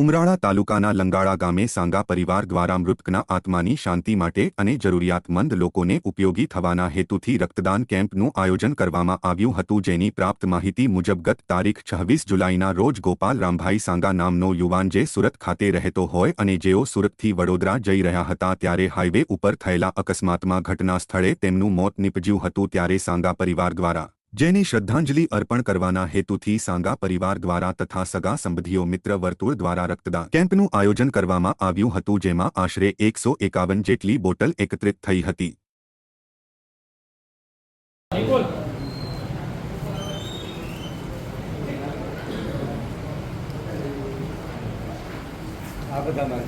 ઉમરાળા તાલુકાના લંગાળા ગામે સાંગા પરિવાર દ્વારા મૃતકના આત્માની શાંતિ માટે અને જરૂરિયાતમંદ લોકોને ઉપયોગી થવાના હેતુથી રક્તદાન કેમ્પનું આયોજન કરવામાં આવ્યું હતું, જેની પ્રાપ્ત માહિતી મુજબ ગત તારીખ છવ્વીસ જુલાઈના રોજ ગોપાલ રામભાઈ સાંગા નામનો યુવાન જે સુરત ખાતે રહેતો હોય અને જેઓ સુરતથી વડોદરા જઈ રહ્યા હતા ત્યારે હાઈવે ઉપર થયેલા અકસ્માતમાં ઘટના સ્થળે તેમનું મોત નીપજ્યું હતું, ત્યારે સાંગા પરિવાર દ્વારા જેની શ્રદ્ધાંજલિ અર્પણ કરવાના હેતુથી સાંગા પરિવાર દ્વારા તથા સગા સંબંધીઓ મિત્ર વર્તુળ દ્વારા રક્તદાન કેમ્પનું આયોજન કરવામાં આવ્યું હતું, જેમાં આશરે એકસો એકાવન જેટલી બોટલ એકત્રિત થઈ હતી. આ બધામાં